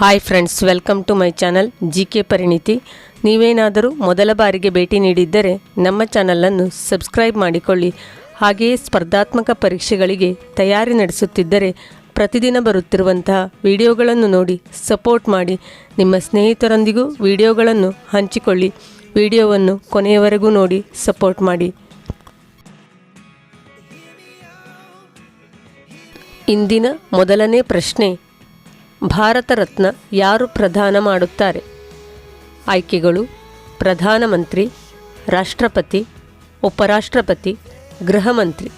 Hi friends welcome to my channel G K ಪರಿಣಿತಿ ನೀವೇನಾದರೂ ಮೊದಲ ಬಾರಿಗೆ ಭೇಟಿ ನೀಡಿದ್ದರೆ ನಮ್ಮ ಚಾನಲನ್ನು ಸಬ್ಸ್ಕ್ರೈಬ್ ಮಾಡಿಕೊಳ್ಳಿ. ಹಾಗೆಯೇ ಸ್ಪರ್ಧಾತ್ಮಕ ಪರೀಕ್ಷೆಗಳಿಗೆ ತಯಾರಿ ನಡೆಸುತ್ತಿದ್ದರೆ ಪ್ರತಿದಿನ ಬರುತ್ತಿರುವಂತಹ ವಿಡಿಯೋಗಳನ್ನು ನೋಡಿ ಸಪೋರ್ಟ್ ಮಾಡಿ. ನಿಮ್ಮ ಸ್ನೇಹಿತರೊಂದಿಗೂ ವಿಡಿಯೋಗಳನ್ನು ಹಂಚಿಕೊಳ್ಳಿ. ವಿಡಿಯೋವನ್ನು ಕೊನೆಯವರೆಗೂ ನೋಡಿ ಸಪೋರ್ಟ್ ಮಾಡಿ. ಇಂದಿನ ಮೊದಲನೇ ಪ್ರಶ್ನೆ ಭಾರತ ರತ್ನ ಯಾರು ಪ್ರದಾನ ಮಾಡುತ್ತಾರೆ? ಆಯ್ಕೆಗಳು ಪ್ರಧಾನಮಂತ್ರಿ ರಾಷ್ಟ್ರಪತಿ, ಉಪರಾಷ್ಟ್ರಪತಿ, ಗೃಹ ಮಂತ್ರಿ.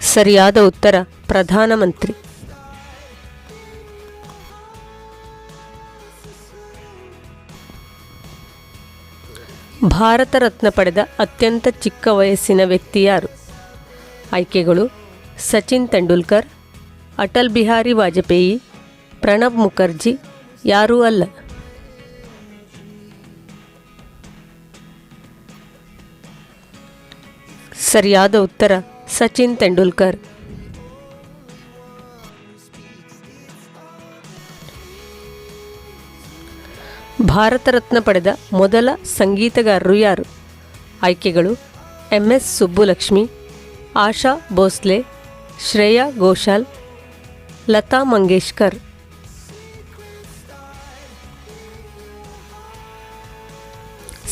ಸರಿಯಾದ ಉತ್ತರ ಪ್ರಧಾನಮಂತ್ರಿ ಭಾರತ ರತ್ನ ಪಡೆದ ಅತ್ಯಂತ ಚಿಕ್ಕ ವಯಸ್ಸಿನ ವ್ಯಕ್ತಿ ಯಾರು? ಆಯ್ಕೆಗಳು ಸಚಿನ್ ತೆಂಡೂಲ್ಕರ್, ಅಟಲ್ ಬಿಹಾರಿ ವಾಜಪೇಯಿ, ಪ್ರಣಬ್ ಮುಖರ್ಜಿ, ಯಾರೂ ಅಲ್ಲ. ಸರಿಯಾದ ಉತ್ತರ ಸಚಿನ್ ತೆಂಡೂಲ್ಕರ್. ಭಾರತ ರತ್ನ ಪಡೆದ ಮೊದಲ ಸಂಗೀತಗಾರರು ಯಾರು? ಆಯ್ಕೆಗಳು ಎಂ ಎಸ್ ಸುಬ್ಬುಲಕ್ಷ್ಮಿ ಆಶಾ ಭೋಸ್ಲೆ, ಶ್ರೇಯಾ ಘೋಷಾಲ್, ಲತಾ ಮಂಗೇಶ್ಕರ್.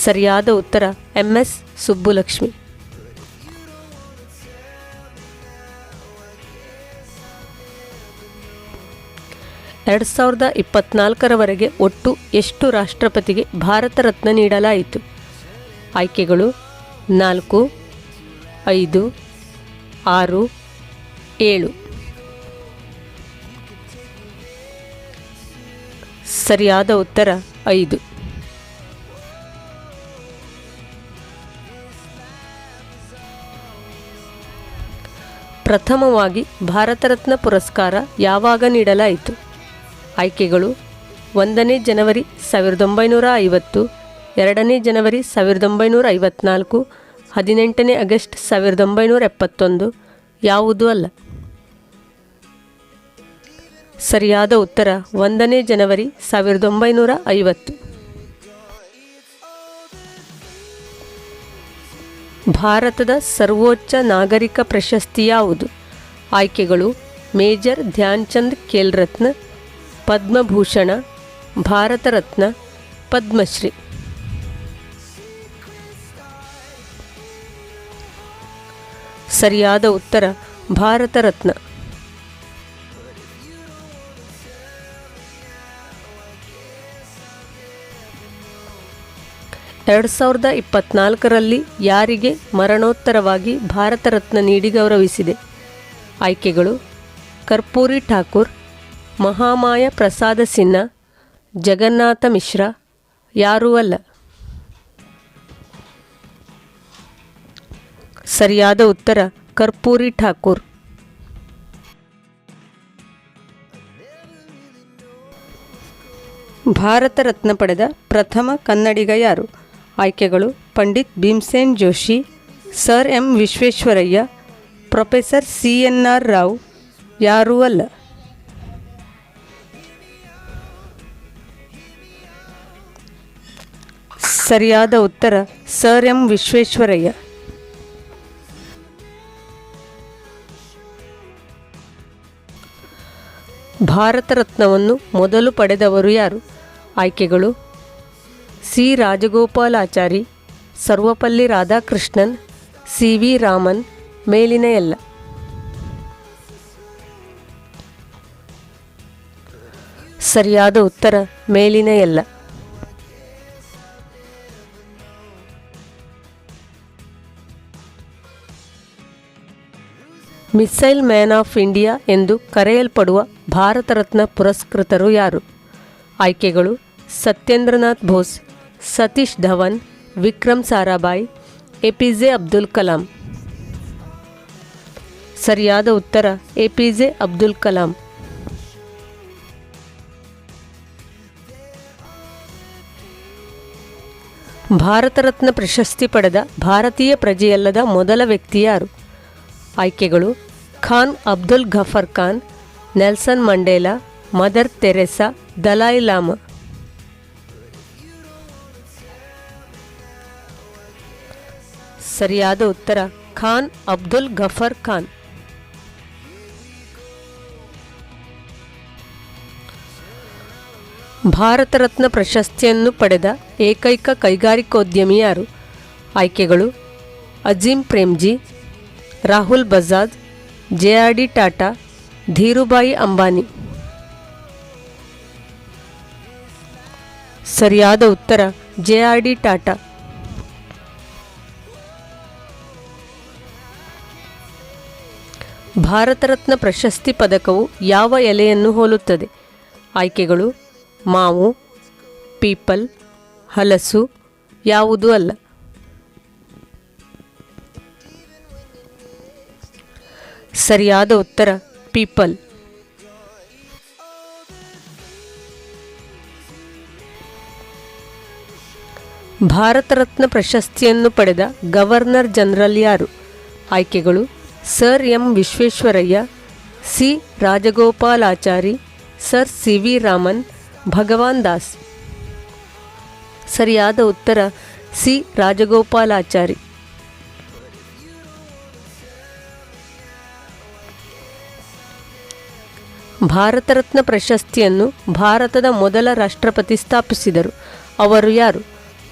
ಸರಿಯಾದ ಉತ್ತರ ಎಂ ಎಸ್ ಸುಬ್ಬುಲಕ್ಷ್ಮಿ. ಎರಡು ಸಾವಿರದ ಇಪ್ಪತ್ನಾಲ್ಕರವರೆಗೆ ಒಟ್ಟು ಎಷ್ಟು ರಾಷ್ಟ್ರಪತಿಗೆ ಭಾರತ ರತ್ನ ನೀಡಲಾಯಿತು? ಆಯ್ಕೆಗಳು ನಾಲ್ಕು, ಐದು ಆರು, ಏಳು. ಸರಿಯಾದ ಉತ್ತರ ಐದು. ಪ್ರಥಮವಾಗಿ ಭಾರತ ರತ್ನ ಪುರಸ್ಕಾರ ಯಾವಾಗ ನೀಡಲಾಯಿತು? ಆಯ್ಕೆಗಳು ಒಂದನೇ ಜನವರಿ ಸಾವಿರದ ಒಂಬೈನೂರ ಐವತ್ತು, ಎರಡನೇ ಜನವರಿ ಸಾವಿರದ ಒಂಬೈನೂರ ಐವತ್ನಾಲ್ಕು ಹದಿನೆಂಟನೇ ಆಗಸ್ಟ್ ಸಾವಿರದ ಒಂಬೈನೂರ ಎಪ್ಪತ್ತೊಂದು. ಯಾವುದೂ ಅಲ್ಲ. ಸರಿಯಾದ ಉತ್ತರ ಒಂದನೇ ಜನವರಿ ಸಾವಿರದ ಒಂಬೈನೂರ ಐವತ್ತು. ಭಾರತದ ಸರ್ವೋಚ್ಚ ನಾಗರಿಕ ಪ್ರಶಸ್ತಿ ಯಾವುದು? ಆಯ್ಕೆಗಳು ಮೇಜರ್ ಧ್ಯಾನ್ ಚಂದ್ ಖೇಲ್ರತ್ನ ಪದ್ಮಭೂಷಣ, ಭಾರತ ರತ್ನ, ಪದ್ಮಶ್ರೀ. ಸರಿಯಾದ ಉತ್ತರ ಭಾರತ ರತ್ನ. ಎರಡು ಸಾವಿರದ ಇಪ್ಪತ್ನಾಲ್ಕರಲ್ಲಿ ಯಾರಿಗೆ ಮರಣೋತ್ತರವಾಗಿ ಭಾರತ ರತ್ನ ನೀಡಿ ಗೌರವಿಸಿದೆ? ಆಯ್ಕೆಗಳು ಕರ್ಪೂರಿ ಠಾಕೂರ್, ಮಹಾಮಾಯ ಪ್ರಸಾದ ಸಿನ್ಹಾ, ಜಗನ್ನಾಥ ಮಿಶ್ರಾ, ಯಾರೂ ಅಲ್ಲ. ಸರಿಯಾದ ಉತ್ತರ, ಕರ್ಪೂರಿ ಠಾಕೂರ್. ಭಾರತ ರತ್ನ ಪಡೆದ ಪ್ರಥಮ ಕನ್ನಡಿಗ ಯಾರು? ಆಯ್ಕೆಗಳು, Pandit Bhimsen Joshi, Sir M Visvesvaraya, professor C N R Rao, ಯಾರೂ ಅಲ್ಲ. ಸರಿಯಾದ ಉತ್ತರ, ಸರ್ ಎಂ ವಿಶ್ವೇಶ್ವರಯ್ಯ. ಭಾರತ ರತ್ನವನ್ನು ಮೊದಲು ಪಡೆದವರು ಯಾರು? ಆಯ್ಕೆಗಳು C. Rajagopalachari Sarvepalli Radhakrishnan, C. V. Raman, ಮೇಲಿನ ಎಲ್ಲ. ಸರಿಯಾದ ಉತ್ತರ, ಮೇಲಿನ ಎಲ್ಲ. ಮಿಸೈಲ್ ಮ್ಯಾನ್ ಆಫ್ ಇಂಡಿಯಾ ಎಂದು ಕರೆಯಲ್ಪಡುವ ಭಾರತ ರತ್ನ ಪುರಸ್ಕೃತರು ಯಾರು? ಆಯ್ಕೆಗಳು Satyendranath Bose, Satish Dhawan, Vikram Sarabhai, A P J Abdul Kalam. ಸರಿಯಾದ ಉತ್ತರ A P J Abdul Kalam. Bharat Ratna ಪ್ರಶಸ್ತಿ ಪಡೆದ ಭಾರತೀಯ ಪ್ರಜೆಯಲ್ಲದ ಮೊದಲ ವ್ಯಕ್ತಿ ಯಾರು? ಆಯ್ಕೆಗಳು Khan, Abdul Ghaffar Khan, Nelson Mandela, mother Teresa Dalai Lama. ಸರಿಯಾದ ಉತ್ತರ, ಖಾನ್, ಅಬ್ದುಲ್ ಗಫರ್ ಖಾನ್. ಭಾರತ ರತ್ನ ಪ್ರಶಸ್ತಿಯನ್ನು ಪಡೆದ ಏಕೈಕ ಕೈಗಾರಿಕೋದ್ಯಮಿ ಯಾರು ಆಯ್ಕೆಗಳು Azim Premji, Rahul Bajaj J R D Tata, Dhirubhai Ambani. ಸರಿಯಾದ ಉತ್ತರ J R D Tata. Bharat Ratna ಪ್ರಶಸ್ತಿ ಪದಕವು ಯಾವ ಎಲೆಯನ್ನು ಹೋಲುತ್ತದೆ? ಆಯ್ಕೆಗಳು, ಮಾವು, ಪೀಪಲ್, ಹಲಸು, ಯಾವುದೂ ಅಲ್ಲ. ಸರಿಯಾದ ಉತ್ತರ, ಪೀಪಲ್. ಭಾರತ ರತ್ನ ಪ್ರಶಸ್ತಿಯನ್ನು ಪಡೆದ ಗವರ್ನರ್ ಜನರಲ್ ಯಾರು? ಆಯ್ಕೆಗಳು, sir M Visvesvaraya, C Rajagopalachari sir C V Raman, Bhagavan Das. ಸರಿಯಾದ ಉತ್ತರ, ಸಿ ರಾಜಗೋಪಾಲಾಚಾರಿ ಭಾರತ ರತ್ನ ಪ್ರಶಸ್ತಿಯನ್ನು ಭಾರತದ ಮೊದಲ ರಾಷ್ಟ್ರಪತಿ ಸ್ಥಾಪಿಸಿದರು. ಅವರು ಯಾರು?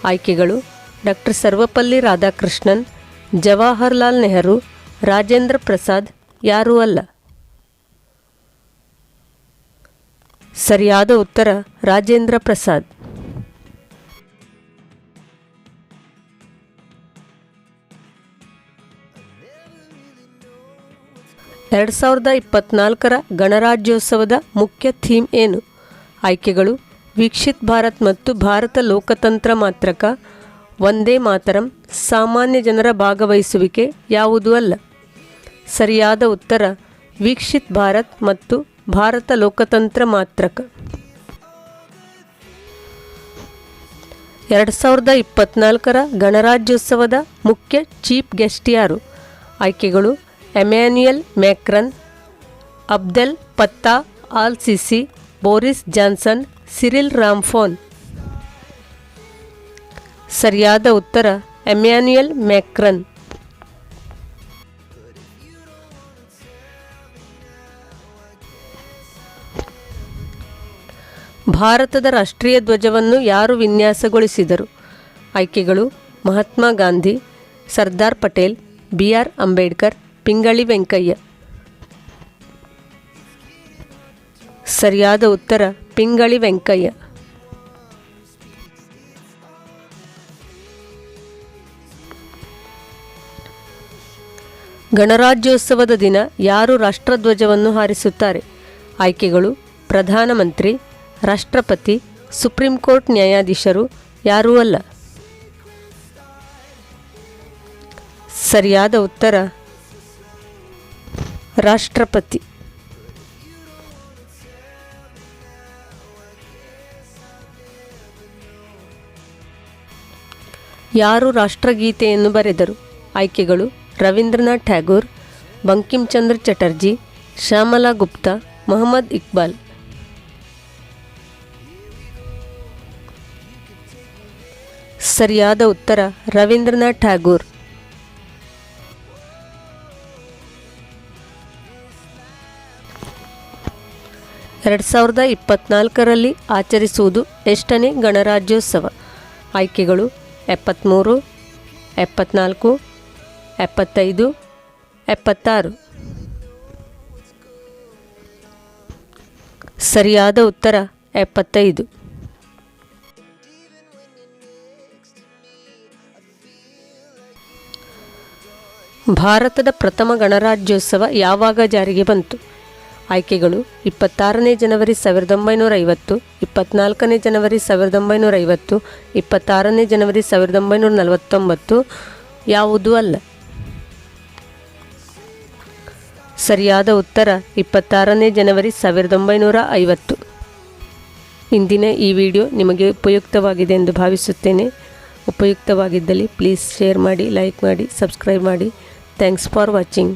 ಆಯ್ಕೆಗಳು ಡಾಕ್ಟರ್ ಸರ್ವಪಲ್ಲಿ ರಾಧಾಕೃಷ್ಣನ್, ಜವಾಹರ್ಲಾಲ್ ನೆಹರು, ರಾಜೇಂದ್ರ ಪ್ರಸಾದ್ ಯಾರೂ ಅಲ್ಲ. ಸರಿಯಾದ ಉತ್ತರ ರಾಜೇಂದ್ರ ಪ್ರಸಾದ್. ಎರಡು ಸಾವಿರದ ಇಪ್ಪತ್ನಾಲ್ಕರ ಗಣರಾಜ್ಯೋತ್ಸವದ ಮುಖ್ಯ ಥೀಮ್ ಏನು? ಆಯ್ಕೆಗಳು, ವೀಕ್ಷಿತ್ ಭಾರತ್ ಮತ್ತು ಭಾರತ ಲೋಕತಂತ್ರ ಮಾತ್ರಕ ಒಂದೇ ಮಾತರಂ, ಸಾಮಾನ್ಯ ಜನರ ಭಾಗವಹಿಸುವಿಕೆ ಯಾವುದೂ ಅಲ್ಲ? ಸರಿಯಾದ ಉತ್ತರ, ವೀಕ್ಷಿತ್ ಭಾರತ್ ಮತ್ತು ಭಾರತ ಲೋಕತಂತ್ರ ಮಾತ್ರಕ. ಎರಡು ಸಾವಿರದ ಇಪ್ಪತ್ನಾಲ್ಕರ ಗಣರಾಜ್ಯೋತ್ಸವದ ಮುಖ್ಯ ಚೀಫ್ ಗೆಸ್ಟ್ ಯಾರು? ಆಯ್ಕೆಗಳು Emmanuel Macron, Abdel Fattah, el Sisi, Boris Johnson, Cyril Ramaphosa. ಸರಿಯಾದ ಉತ್ತರ ಎಮ್ಯಾನ್ಯುಯಲ್ ಮ್ಯಾಕ್ರನ್. ಭಾರತದ ರಾಷ್ಟ್ರೀಯ ಧ್ವಜವನ್ನು ಯಾರು ವಿನ್ಯಾಸಗೊಳಿಸಿದರು? ಆಯ್ಕೆಗಳು ಮಹಾತ್ಮ ಗಾಂಧಿ, ಸರ್ದಾರ್ ಪಟೇಲ್, ಬಿ ಆರ್ ಅಂಬೇಡ್ಕರ್ ಪಿಂಗಳಿ ವೆಂಕಯ್ಯ. ಸರಿಯಾದ ಉತ್ತರ ಪಿಂಗಳಿ ವೆಂಕಯ್ಯ. ಗಣರಾಜ್ಯೋತ್ಸವದ ದಿನ ಯಾರು ರಾಷ್ಟ್ರಧ್ವಜವನ್ನು ಹಾರಿಸುತ್ತಾರೆ? ಆಯ್ಕೆಗಳು, ಪ್ರಧಾನಮಂತ್ರಿ, ರಾಷ್ಟ್ರಪತಿ, ಸುಪ್ರೀಂ ಕೋರ್ಟ್ ನ್ಯಾಯಾಧೀಶರು, ಯಾರೂ ಅಲ್ಲ. ಸರಿಯಾದ ಉತ್ತರ ರಾಷ್ಟ್ರಪತಿ. ಯಾರು ರಾಷ್ಟ್ರಗೀತೆಯನ್ನು ಬರೆದರು? ಆಯ್ಕೆಗಳು ರವೀಂದ್ರನಾಥ್ ಟ್ಯಾಗೋರ್ ಬಂಕಿಂಚಂದ್ರ ಚಟರ್ಜಿ, ಶ್ಯಾಮಲಾ ಗುಪ್ತಾ, ಮೊಹಮ್ಮದ್ ಇಕ್ಬಾಲ್. ಸರಿಯಾದ ಉತ್ತರ ರವೀಂದ್ರನಾಥ್ ಟ್ಯಾಗೋರ್. ಎರಡು ಸಾವಿರದ ಇಪ್ಪತ್ನಾಲ್ಕರಲ್ಲಿ ಆಚರಿಸುವುದು ಎಷ್ಟನೇ ಗಣರಾಜ್ಯೋತ್ಸವ. ಆಯ್ಕೆಗಳು ಎಪ್ಪತ್ತ್ಮೂರು ಎಪ್ಪತ್ನಾಲ್ಕು, ಎಪ್ಪತ್ತೈದು, ಎಪ್ಪತ್ತಾರು. ಸರಿಯಾದ ಉತ್ತರ ಎಪ್ಪತ್ತೈದು. ಭಾರತದ ಪ್ರಥಮ ಗಣರಾಜ್ಯೋತ್ಸವ ಯಾವಾಗ ಜಾರಿಗೆ ಬಂತು? ಆಯ್ಕೆಗಳು ಇಪ್ಪತ್ತಾರನೇ ಜನವರಿ ಸಾವಿರದ ಒಂಬೈನೂರ ಐವತ್ತು ಇಪ್ಪತ್ನಾಲ್ಕನೇ ಜನವರಿ ಸಾವಿರದ ಒಂಬೈನೂರ ಐವತ್ತು ಇಪ್ಪತ್ತಾರನೇ ಜನವರಿ ಸಾವಿರದ ಒಂಬೈನೂರ ನಲವತ್ತೊಂಬತ್ತು ಯಾವುದೂ ಅಲ್ಲ. ಸರಿಯಾದ ಉತ್ತರ ಇಪ್ಪತ್ತಾರನೇ ಜನವರಿ ಸಾವಿರದ ಒಂಬೈನೂರ ಐವತ್ತು ಇಂದಿನ ಈ ವಿಡಿಯೋ ನಿಮಗೆ ಉಪಯುಕ್ತವಾಗಿದೆ ಎಂದು ಭಾವಿಸುತ್ತೇನೆ. ಉಪಯುಕ್ತವಾಗಿದ್ದಲ್ಲಿ ಪ್ಲೀಸ್ ಶೇರ್ ಮಾಡಿ, ಲೈಕ್ ಮಾಡಿ, ಸಬ್ಸ್ಕ್ರೈಬ್ ಮಾಡಿ. Thanks for watching.